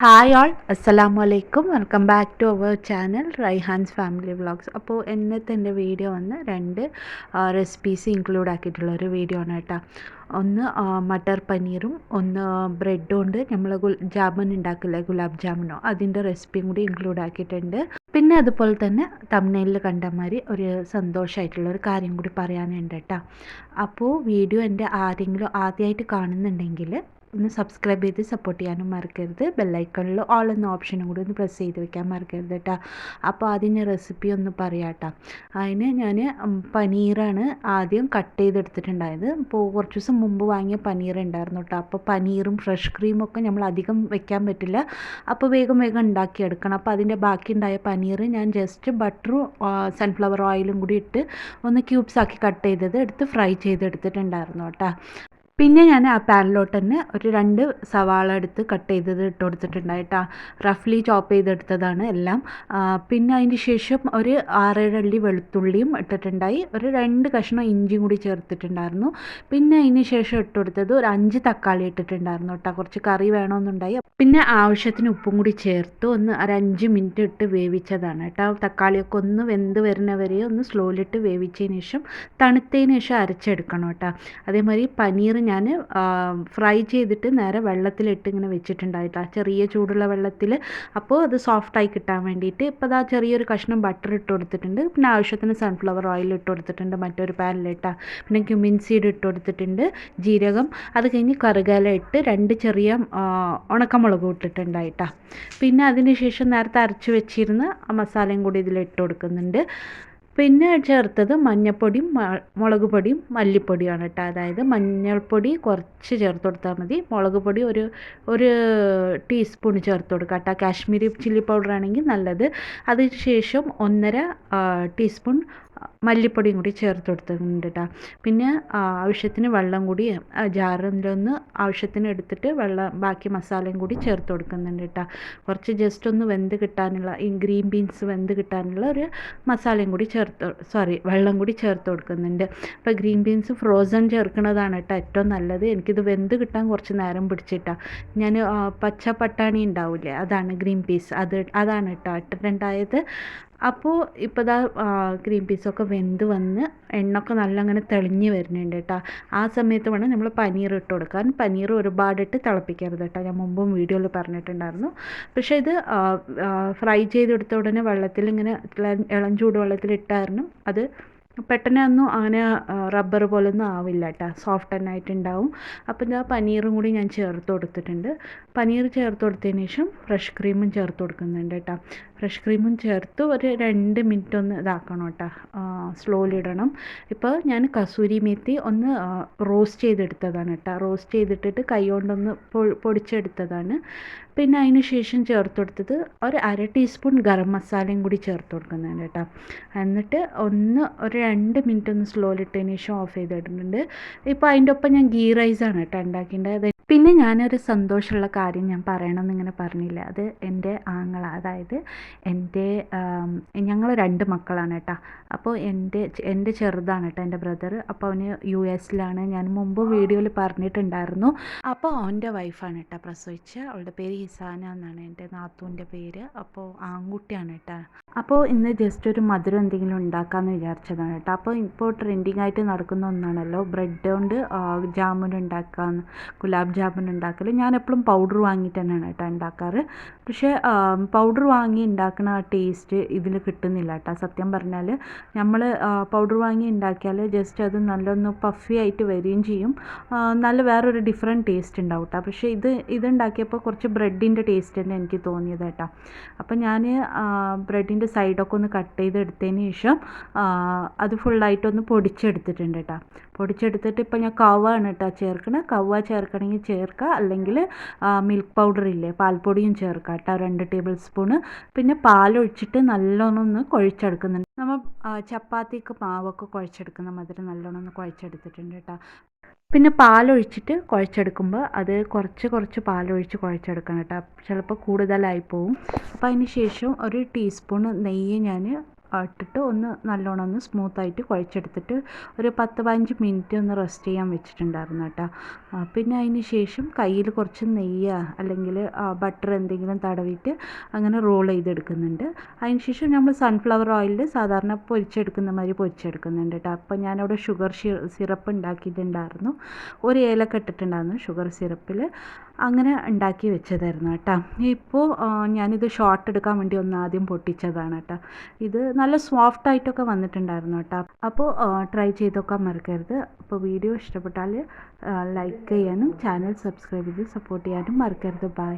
Hi all അസ്സലാമു അലൈക്കും welcome back to our channel Raihan's family vlogs അപ്പോൾ ഇന്നത്തെ എന്റെ വീഡിയോ വന്ന് രണ്ട് റെസിപ്പീസ് ഇൻക്ലൂഡ് ആക്കിയിട്ടുള്ള ഒരു വീഡിയോ ആണ് കേട്ടോ. ഒന്ന് മട്ടർ പനീറും ഒന്ന് ബ്രെഡും ഉണ്ട്. നമ്മൾ ജാമുൻ ഉണ്ടാക്കില്ലേ ഗുലാബ് ജാമുനോ അതിന്റെ റെസിപ്പിയും കൂടി ഇൻക്ലൂഡ് ആക്കിയിട്ടുണ്ട്. പിന്നെ അതുപോലെ തന്നെ തമിഴ്നയിൽ കണ്ട മാതിരി ഒരു സന്തോഷമായിട്ടുള്ള ഒരു കാര്യം കൂടി പറയാനുണ്ട് കേട്ടോ. അപ്പോൾ വീഡിയോ എന്റെ ആരെങ്കിലും ആദ്യമായിട്ട് കാണുന്നുണ്ടെങ്കിൽ ഒന്ന് സബ്സ്ക്രൈബ് ചെയ്ത് സപ്പോർട്ട് ചെയ്യാനും മറക്കരുത്. ബെല്ലൈക്കണിൽ ഓൾ എന്ന ഓപ്ഷനും കൂടി ഒന്ന് പ്രസ് ചെയ്ത് വെക്കാൻ മറക്കരുത് കേട്ടോ അപ്പോൾ അതിന്റെ റെസിപ്പി ഒന്ന് പറയാം കേട്ടോ അതിന് ഞാൻ പനീറാണ് ആദ്യം കട്ട് ചെയ്തെടുത്തിട്ടുണ്ടായത്. അപ്പോൾ കുറച്ച് ദിവസം മുമ്പ് വാങ്ങിയ പനീർ ഉണ്ടായിരുന്നു കേട്ടോ അപ്പോൾ പനീറും ഫ്രഷ് ക്രീമും ഒക്കെ നമ്മൾ അധികം വെക്കാൻ പറ്റില്ല. അപ്പോൾ വേഗം വേഗം ഉണ്ടാക്കിയെടുക്കണം അപ്പോൾ അതിന്റെ ബാക്കി ഉണ്ടായ പനീർ ഞാൻ ജസ്റ്റ് ബട്ടറും സൺഫ്ലവർ ഓയിലും കൂടി ഇട്ട് ഒന്ന് ക്യൂബ്സ് ആക്കി കട്ട് ചെയ്തത് എടുത്ത് ഫ്രൈ ചെയ്തെടുത്തിട്ടുണ്ടായിരുന്നു കേട്ടോ പിന്നെ ഞാൻ ആ പാനിലോട്ട് തന്നെ ഒരു രണ്ട് സവാള എടുത്ത് കട്ട് ചെയ്തത് ഇട്ട് കൊടുത്തിട്ടുണ്ടായിട്ടാ റഫ്ലി ചോപ്പ് ചെയ്തെടുത്തതാണ് എല്ലാം. പിന്നെ അതിന് ശേഷം ഒരു ആറേഴള്ളി വെളുത്തുള്ളിയും ഇട്ടിട്ടുണ്ടായി. ഒരു രണ്ട് കഷ്ണം ഇഞ്ചിയും കൂടി ചേർത്തിട്ടുണ്ടായിരുന്നു. പിന്നെ അതിന് ശേഷം ഇട്ട് കൊടുത്തത് ഒരു അഞ്ച് തക്കാളി ഇട്ടിട്ടുണ്ടായിരുന്നു കേട്ടോ കുറച്ച് കറി വേണമെന്നുണ്ടായി പിന്നെ ആവശ്യത്തിന് ഉപ്പും കൂടി ചേർത്ത്. ഒന്ന് ഒരു അഞ്ച് മിനിറ്റ് ഇട്ട് വേവിച്ചതാണ് കേട്ടോ തക്കാളിയൊക്കെ ഒന്ന് വെന്ത് വരുന്നവരെ ഒന്ന് സ്ലോയിലിട്ട് വേവിച്ചതിന് ശേഷം തണുത്തതിന് ശേഷം അരച്ചെടുക്കണം കേട്ടോ അതേമാതിരി പനീർ ഞാൻ ഫ്രൈ ചെയ്തിട്ട് നേരെ വെള്ളത്തിലിട്ട് ഇങ്ങനെ വെച്ചിട്ടുണ്ടായിട്ട്. ആ ചെറിയ ചൂടുള്ള വെള്ളത്തിൽ അപ്പോൾ അത് സോഫ്റ്റായി കിട്ടാൻ വേണ്ടിയിട്ട് ഇപ്പോൾ അതാ ചെറിയൊരു കഷ്ണം ബട്ടർ ഇട്ട് കൊടുത്തിട്ടുണ്ട്. പിന്നെ ആവശ്യത്തിന് സൺഫ്ലവർ ഓയിൽ ഇട്ട് കൊടുത്തിട്ടുണ്ട് മറ്റൊരു പാനിലിട്ട. പിന്നെ ക്യുമിൻ സീഡ് ഇട്ട് കൊടുത്തിട്ടുണ്ട് ജീരകം. അത് കഴിഞ്ഞ് കറുകല ഇട്ട് രണ്ട് ചെറിയ ഉണക്കമുളക് ഇട്ടിട്ടുണ്ടായിട്ടാണ് ഇട്ടിട്ടുണ്ടായിട്ടാ. പിന്നെ അതിന് ശേഷം നേരത്തെ അരച്ച് വെച്ചിരുന്ന മസാലയും കൂടി ഇതിൽ ഇട്ട് കൊടുക്കുന്നുണ്ട്. പിന്നെ ചേർത്തത് മഞ്ഞൾപ്പൊടിയും മുളക് പൊടിയും മല്ലിപ്പൊടിയാണ് കേട്ടോ അതായത് മഞ്ഞൾപ്പൊടി കുറച്ച് ചേർത്ത് കൊടുത്താൽ മതി. മുളക് പൊടി ഒരു ഒരു ടീസ്പൂൺ ചേർത്ത് കൊടുക്കുക കേട്ടോ കാശ്മീരി ചില്ലി പൗഡർ ആണെങ്കിൽ നല്ലത്. അതിന് ശേഷം ഒന്നര ടീസ്പൂൺ മല്ലിപ്പൊടിയും കൂടി ചേർത്ത് കൊടുത്തിട്ടുണ്ട് കേട്ടോ പിന്നെ ആവശ്യത്തിന് വെള്ളം കൂടി ജാറിലൊന്ന് ആവശ്യത്തിന് എടുത്തിട്ട് വെള്ളം ബാക്കി മസാലയും കൂടി ചേർത്ത് കൊടുക്കുന്നുണ്ട് കേട്ടോ കുറച്ച് ജസ്റ്റ് ഒന്ന് വെന്ത് കിട്ടാനുള്ള ഈ ഗ്രീൻ ബീൻസ് വെന്ത് കിട്ടാനുള്ള ഒരു മസാലയും കൂടി ചേർത്ത് സോറി വെള്ളം കൂടി ചേർത്ത് കൊടുക്കുന്നുണ്ട്. അപ്പോൾ ഗ്രീൻ ബീൻസ് ഫ്രോസൺ ചേർക്കുന്നതാണ് കേട്ടോ ഏറ്റവും നല്ലത്. എനിക്കിത് വെന്ത് കിട്ടാൻ കുറച്ച് നേരം പിടിച്ചിട്ടാണ് ഞാൻ പച്ച പട്ടാണി ഉണ്ടാവില്ലേ അതാണ് ഗ്രീൻ പീസ്. അത് അതാണ് കേട്ടോ ഇട്ടിട്ടുണ്ടായത് അപ്പോൾ ഇപ്പോൾ ദാ ഗ്രീൻ പീസൊക്കെ വെന്ത് വന്ന് എണ്ണയൊക്കെ നല്ല അങ്ങനെ തെളിഞ്ഞ് വരുന്നുണ്ട് കേട്ടോ ആ സമയത്ത് വേണം നമ്മൾ പനീർ ഇട്ട് കൊടുക്കാൻ പനീർ ഒരുപാടിട്ട് തിളപ്പിക്കരുത് കേട്ടോ ഞാൻ മുമ്പും വീഡിയോയിൽ പറഞ്ഞിട്ടുണ്ടായിരുന്നു. പക്ഷേ ഇത് ഫ്രൈ ചെയ്തെടുത്ത ഉടനെ വെള്ളത്തിൽ ഇങ്ങനെ ഇളം- ചൂട് വെള്ളത്തിൽ ഇട്ടായിരുന്നു അത് പെട്ടെന്ന് ഒന്നും അങ്ങനെ റബ്ബർ പോലൊന്നും ആവില്ല കേട്ടോ സോഫ്റ്റ് ആയിട്ടുണ്ടാവും അപ്പം ഞാൻ പനീറും കൂടി ഞാൻ ചേർത്ത് കൊടുത്തിട്ടുണ്ട്. പനീർ ചേർത്ത് കൊടുത്തതിന് ശേഷം ഫ്രഷ് ക്രീമും ചേർത്ത് കൊടുക്കുന്നുണ്ട് കേട്ടോ ഫ്രഷ് ക്രീമും ചേർത്ത് ഒരു രണ്ട് മിനിറ്റ് ഒന്ന് ഇതാക്കണം കേട്ടോ. ഇടണം. ഇപ്പോൾ ഞാൻ കസൂരി മേത്തി ഒന്ന് റോസ്റ്റ് ചെയ്തെടുത്തതാണ് കേട്ടോ. റോസ്റ്റ് ചെയ്തിട്ടിട്ട് കൈ കൊണ്ടൊന്ന് പൊടിച്ചെടുത്തതാണ്. പിന്നെ അതിന് ശേഷം ചേർത്ത് കൊടുത്തത് ഒരു അര ടീസ്പൂൺ ഗരം മസാലയും കൂടി ചേർത്ത് കൊടുക്കുന്നുണ്ട് കേട്ടോ. എന്നിട്ട് ഒന്ന് ഒരു രണ്ട് മിനിറ്റ് ഒന്ന് സ്ലോലി സ്ലോയിലിട്ടതിന് ശേഷം ഓഫ് ചെയ്തിട്ടുണ്ട് ഇപ്പോൾ അതിന്റെ ഒപ്പം ഞാൻ ഗീ റൈസാണ് കേട്ടോ ഉണ്ടാക്കിയിട്ടുള്ളത് പിന്നെ ഞാനൊരു സന്തോഷമുള്ള കാര്യം ഞാൻ പറയണമെന്ന് ഇങ്ങനെ പറഞ്ഞില്ല. അത് എന്റെ ആങ്ങള അതായത് എന്റെ ഞങ്ങൾ രണ്ട് മക്കളാണ് കേട്ടോ. അപ്പോൾ എന്റെ എന്റെ ചെറുതാണ് കേട്ടോ എന്റെ ബ്രദർ അപ്പോൾ അവന് യു എസിലാണ്. ഞാൻ മുമ്പ് വീഡിയോയിൽ പറഞ്ഞിട്ടുണ്ടായിരുന്നു. അപ്പോൾ അവന്റെ വൈഫാണ് കേട്ടോ പ്രസവിച്ച് അവളുടെ പേര് ഹിസാന എന്നാണ് എന്റെ നാത്തൂന്റെ പേര്. അപ്പോൾ ആൺകുട്ടിയാണ് കേട്ടോ. അപ്പോൾ ഇന്ന് ജസ്റ്റ് ഒരു മധുരം എന്തെങ്കിലും ഉണ്ടാക്കാമെന്ന് വിചാരിച്ചതാണ് കേട്ടോ. അപ്പോൾ ഇപ്പോൾ ട്രെൻഡിങ് ആയിട്ട് നടക്കുന്ന ഒന്നാണല്ലോ. ബ്രെഡ് കൊണ്ട് ജാമുൻ ഉണ്ടാക്കാമെന്ന് ഗുലാബ് ജാമുൻ ഉണ്ടാക്കൽ ഞാൻ എപ്പോഴും പൗഡർ വാങ്ങിയിട്ട് തന്നെയാണ് കേട്ടോ ഉണ്ടാക്കാറ്. പക്ഷേ പൗഡർ വാങ്ങി ഉണ്ടാക്കുന്ന ആ ടേസ്റ്റ് ഇതിൽ കിട്ടുന്നില്ല കേട്ടോ. സത്യം പറഞ്ഞാൽ നമ്മൾ പൗഡർ വാങ്ങി ഉണ്ടാക്കിയാൽ ജസ്റ്റ് അത് നല്ലൊന്ന് പഫി ആയിട്ട് വരികയും ചെയ്യും. നല്ല വേറൊരു ഡിഫറെന്റ് ടേസ്റ്റ് ഉണ്ടാവും കേട്ടോ. പക്ഷേ ഇത് ഇതുണ്ടാക്കിയപ്പോൾ കുറച്ച് ബ്രെഡിന്റെ ടേസ്റ്റ് തന്നെ എനിക്ക് തോന്നിയത് കേട്ടോ. അപ്പം ഞാൻ ബ്രെഡിന്റെ സൈഡൊക്കെ ഒന്ന് കട്ട് ചെയ്ത് എടുത്തതിന് ശേഷം അത് ഫുള്ളായിട്ടൊന്ന് പൊടിച്ചെടുത്തിട്ടുണ്ട് കേട്ടോ. പൊടിച്ചെടുത്തിട്ട് ഇപ്പോൾ ഞാൻ കവാണ് കേട്ടോ ചേർക്കണത് കവ ചേർക്കണമെങ്കിൽ ചേർക്കുക അല്ലെങ്കിൽ മിൽക്ക് പൗഡർ ഇല്ലേ പാൽപ്പൊടിയും ചേർക്കുക കേട്ടോ രണ്ട് ടേബിൾ സ്പൂണ് പിന്നെ പാലൊഴിച്ചിട്ട് നല്ലോണം ഒന്ന് കുഴച്ചെടുക്കുന്നുണ്ട് നമ്മൾ ചപ്പാത്തിക്ക് മാവൊക്കെ കുഴച്ചെടുക്കുന്ന മാതിരി നല്ലോണം ഒന്ന് കുഴച്ചെടുത്തിട്ടുണ്ട് കേട്ടോ. പിന്നെ പാലൊഴിച്ചിട്ട് കുഴച്ചെടുക്കുമ്പോൾ അത് കുറച്ച് കുറച്ച് പാലൊഴിച്ച് കുഴച്ചെടുക്കണം കേട്ടോ. ചിലപ്പോൾ കൂടുതലായി പോവും. അപ്പോൾ അതിന് ശേഷം ഒരു ടീസ്പൂൺ നെയ്യ് ഞാൻ ഇട്ടിട്ട് ഒന്ന് നല്ലോണം ഒന്ന് സ്മൂത്തായിട്ട് കുഴച്ചെടുത്തിട്ട് ഒരു പത്ത് പതിനഞ്ച് മിനിറ്റ് ഒന്ന് റെസ്റ്റ് ചെയ്യാൻ വെച്ചിട്ടുണ്ടായിരുന്നു കേട്ടോ. പിന്നെ അതിന് ശേഷം കയ്യിൽ കുറച്ച് നെയ്യ് അല്ലെങ്കിൽ ബട്ടർ എന്തെങ്കിലും തടവിയിട്ട് അങ്ങനെ റോൾ ചെയ്തെടുക്കുന്നുണ്ട്. അതിന് ശേഷം നമ്മൾ സൺഫ്ലവർ ഓയിലിൽ സാധാരണ പൊരിച്ചെടുക്കുന്ന മാതിരി പൊരിച്ചെടുക്കുന്നുണ്ട് കേട്ടോ. അപ്പോൾ ഞാനവിടെ ഷുഗർ സിറപ്പ് ഉണ്ടാക്കിയിട്ടുണ്ടായിരുന്നു. ഒരു ഏലക്ക ഇട്ടിട്ടുണ്ടായിരുന്നു ഷുഗർ സിറപ്പിൽ അങ്ങനെ ഉണ്ടാക്കി വെച്ചതായിരുന്നു കേട്ടോ. ഇപ്പോൾ ഞാനിത് ഷോർട്ട് എടുക്കാൻ വേണ്ടി ഒന്ന് ആദ്യം പൊട്ടിച്ചതാണ് കേട്ടോ. ഇത് നല്ല സോഫ്റ്റ് ആയിട്ടൊക്കെ വന്നിട്ടുണ്ടായിരുന്നു കേട്ടോ. അപ്പോൾ ട്രൈ ചെയ്തൊക്കെ മറക്കരുത്. അപ്പോൾ വീഡിയോ ഇഷ്ടപ്പെട്ടാൽ ലൈക്ക് ചെയ്യാനും ചാനൽ സബ്സ്ക്രൈബ് ചെയ്ത് സപ്പോർട്ട് ചെയ്യാനും മറക്കരുത്. ബൈ